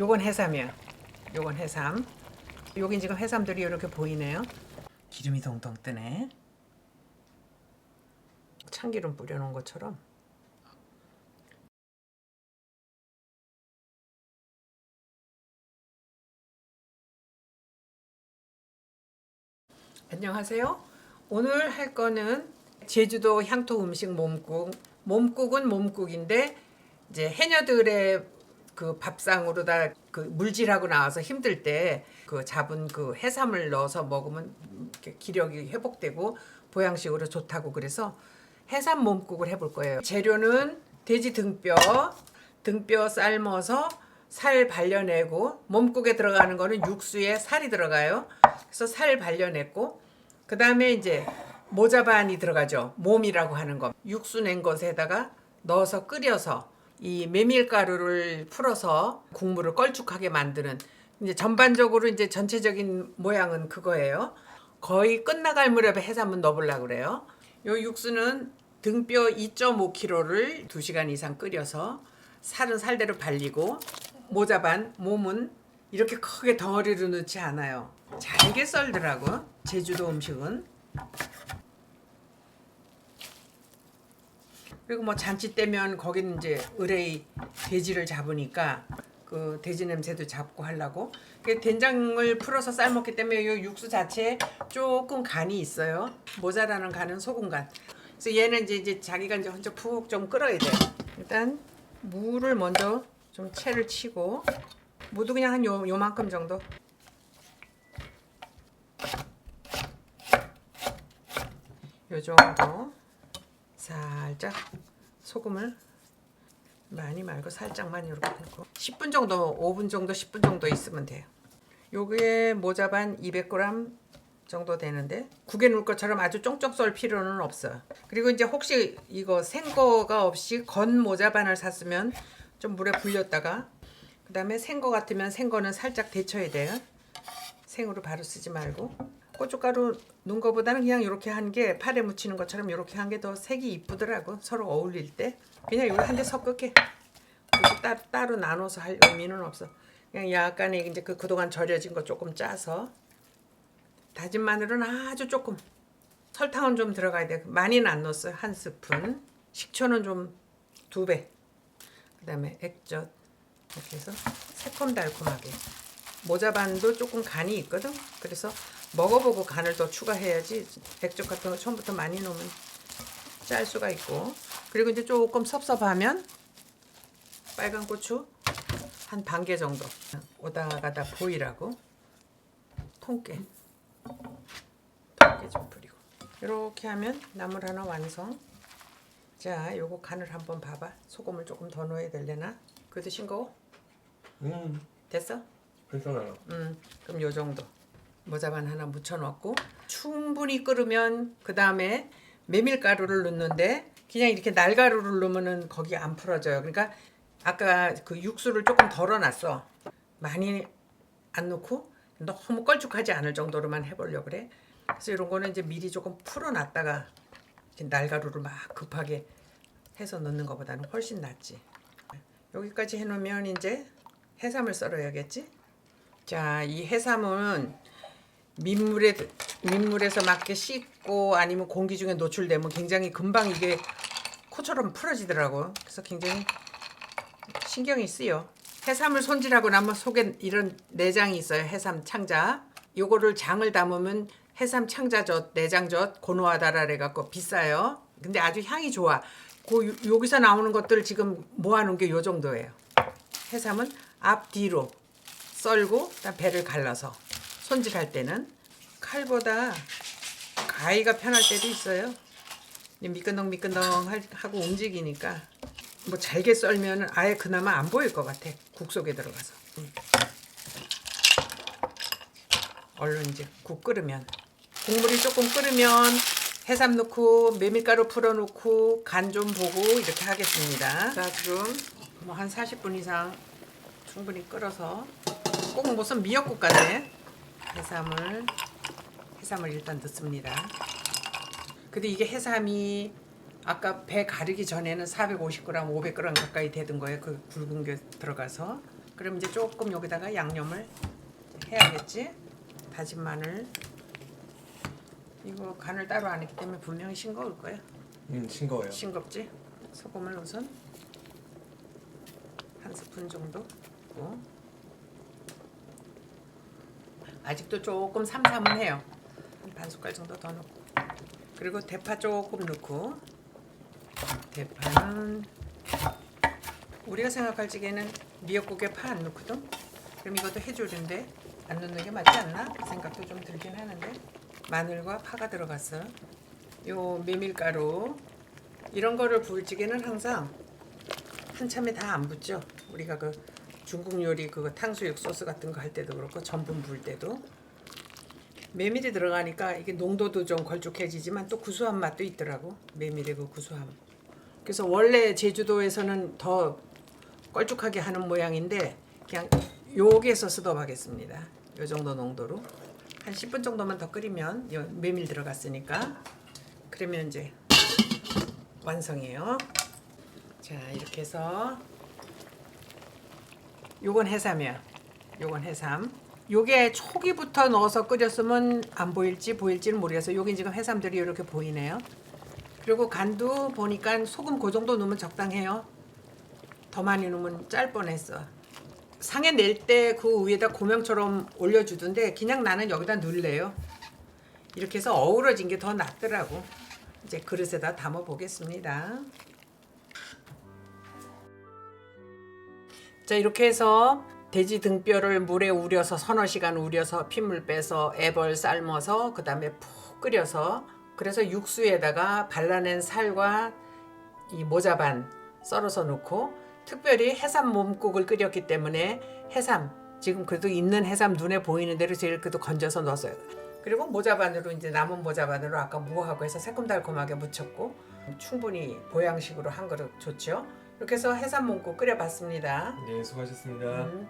요건 해삼이야. 요건 해삼. 여긴 지금 해삼들이 이렇게 보이네요. 기름이 동동 뜨네. 참기름 뿌려놓은 것처럼. 안녕하세요. 오늘 할 거는 제주도 향토 음식 몸국. 몸국은 몸국인데 이제 해녀들의 그 밥상으로 다 그 물질하고 나와서 힘들 때 그 잡은 그 해삼을 넣어서 먹으면 기력이 회복되고 보양식으로 좋다고 그래서 해삼 몸국을 해볼 거예요. 재료는 돼지 등뼈, 등뼈 삶아서 살 발려내고 몸국에 들어가는 거는 육수에 살이 들어가요. 그래서 살 발려냈고 그 다음에 이제 모자반이 들어가죠. 몸이라고 하는 거. 육수 낸 것에다가 넣어서 끓여서 이 메밀가루를 풀어서 국물을 걸쭉하게 만드는 이제 전반적으로 이제 전체적인 모양은 그거예요. 거의 끝나갈 무렵에 해산물 넣어보려고 그래요. 요 육수는 등뼈 2.5kg를 2시간 이상 끓여서 살은 살대로 발리고 모자반 몸은 이렇게 크게 덩어리로 넣지 않아요. 잘게 썰더라고 제주도 음식은. 그리고 뭐 잔치 때면 거기는 이제 의뢰이 돼지를 잡으니까 그 돼지 냄새도 잡고 하려고 그 된장을 풀어서 삶았기 때문에 이 육수 자체에 조금 간이 있어요. 모자라는 간은 소금 간. 그래서 얘는 이제, 이제 자기가 이제 혼자 푹 좀 끓어야 돼. 일단 물을 먼저 좀 채를 치고 무도 그냥 한 요, 요만큼 정도. 요 정도 살짝 소금을 많이 말고 살짝만 이렇게 넣고 10분 정도 5분 정도 10분 정도 있으면 돼요. 요게 모자반 200g 정도 되는데 국에 넣을 것처럼 아주 쫑쫑 썰 필요는 없어요. 그리고 이제 혹시 이거 생거가 없이 건 모자반을 샀으면 좀 물에 불렸다가 그 다음에 생거 같으면 생거는 살짝 데쳐야 돼요. 생으로 바로 쓰지 말고 고춧가루 넣은 거보다는 그냥 이렇게 한 게 팔에 묻히는 것처럼 이렇게 한 게 더 색이 이쁘더라고. 서로 어울릴 때. 그냥 이거 한 대 섞을게. 따, 따로 나눠서 할 의미는 없어. 그냥 약간의 이제 그 그동안 절여진 거 조금 짜서. 다진 마늘은 아주 조금. 설탕은 좀 들어가야 돼. 많이는 안 넣었어요. 한 스푼. 식초는 좀 두 배. 그 다음에 액젓. 이렇게 해서 새콤달콤하게. 모자반도 조금 간이 있거든. 그래서 먹어보고 간을 더 추가해야지 액젓 같은 거 처음부터 많이 넣으면 짤 수가 있고. 그리고 이제 조금 섭섭하면 빨간 고추 한 반 개 정도. 오다 가다 보이라고. 통깨. 통깨 좀 뿌리고. 이렇게 하면 나물 하나 완성. 자 요거 간을 한번 봐봐. 소금을 조금 더 넣어야 되려나? 그래도 싱거워? 음, 됐어? 괜찮아요. 음, 그럼 요 정도 모자반 하나 묻혀 넣고 충분히 끓으면 그 다음에 메밀가루를 넣는데 그냥 이렇게 날가루를 넣으면은 거기 안 풀어져요. 그러니까 아까 그 육수를 조금 덜어놨어. 많이 안 넣고 너무 걸쭉하지 않을 정도로만 해보려고 그래. 그래서 이런 거는 이제 미리 조금 풀어놨다가 날가루를 막 급하게 해서 넣는 것보다는 훨씬 낫지. 여기까지 해놓으면 이제 해삼을 썰어야겠지. 자, 이 해삼은 민물에 민물에서 맞게 씻고 아니면 공기 중에 노출되면 굉장히 금방 이게 코처럼 풀어지더라고. 그래서 굉장히 신경이 쓰여. 해삼을 손질하고 나면 속에 이런 내장이 있어요. 해삼 창자. 요거를 장을 담으면 해삼 창자젓, 내장젓 고노하다라 그래갖고 비싸요. 근데 아주 향이 좋아. 그 요- 여기서 나오는 것들 지금 모아놓은 게 요 정도예요. 해삼은 앞 뒤로 썰고 배를 갈라서 손질할 때는 칼보다 가위가 편할 때도 있어요. 미끈덩 미끈덩 할- 하고 움직이니까 뭐 잘게 썰면 아예 그나마 안 보일 것 같아 국 속에 들어가서. 음. 얼른 이제 국 끓으면 국물이 조금 끓으면 해삼 넣고 메밀가루 풀어 놓고 간 좀 보고 이렇게 하겠습니다. 자 지금 뭐 한 40분 이상 충분히 끓어서 꼭 무슨 미역국 같네. 해삼을 해삼을 일단 넣습니다. 근데 이게 해삼이 아까 배 가르기 전에는 450g, 500g 가까이 되던 거예요. 그 굵은 게 들어가서 그럼 이제 조금 여기다가 양념을 해야겠지. 다진 마늘. 이거 간을 따로 안 했기 때문에 분명히 싱거울 거야. 음 싱거워요. 싱겁지? 소금을 우선 한 스푼 정도 넣고 아직도 조금 삼삼해요. 한반 숟갈 정도 더 넣고 그리고 대파 조금 넣고 대파는 우리가 생각할 적에는 미역국에 파 안 넣거든. 그럼 이것도 해조류인데 안 넣는 게 맞지 않나? 그 생각도 좀 들긴 하는데 마늘과 파가 들어갔어. 요 메밀가루 이런 거를 부을 적에는 항상 한참에 다안 붓죠. 우리가 그 중국 요리 그 탕수육 소스 같은 거 할 때도 그렇고 전분 부을 때도 메밀이 들어가니까 이게 농도도 좀 걸쭉해지지만 또 구수한 맛도 있더라고. 메밀의 그 구수함. 그래서 원래 제주도에서는 더 걸쭉하게 하는 모양인데 그냥 요게서 스톱하겠습니다. 요 정도 농도로 한 10분 정도만 더 끓이면 요 메밀 들어갔으니까 그러면 이제 완성이에요. 자 이렇게 해서 요건 해삼이야. 요건 해삼. 요게 초기부터 넣어서 끓였으면 안 보일지 보일지는 모르겠어요. 요게 지금 해삼들이 이렇게 보이네요. 그리고 간도 보니까 소금 그 정도 넣으면 적당해요. 더 많이 넣으면 짤 뻔했어. 상에 낼 때 그 위에다 고명처럼 올려주던데 그냥 나는 여기다 넣을래요. 이렇게 해서 어우러진 게 더 낫더라고. 이제 그릇에다 담아 보겠습니다. 자 이렇게 해서 돼지 등뼈를 물에 우려서 서너 시간 우려서 핏물 빼서 애벌 삶아서 그 다음에 푹 끓여서 그래서 육수에다가 발라낸 살과 이 모자반 썰어서 넣고 특별히 해삼 몸국을 끓였기 때문에 해삼 지금 그래도 있는 해삼 눈에 보이는 대로 제일 그래도 건져서 넣었어요. 그리고 모자반으로 이제 남은 모자반으로 아까 무하고 해서 새콤달콤하게 무쳤고 충분히 보양식으로 한 그릇 좋죠. 이렇게 해서 해삼 몸국 끓여봤습니다. 네 수고하셨습니다. 음.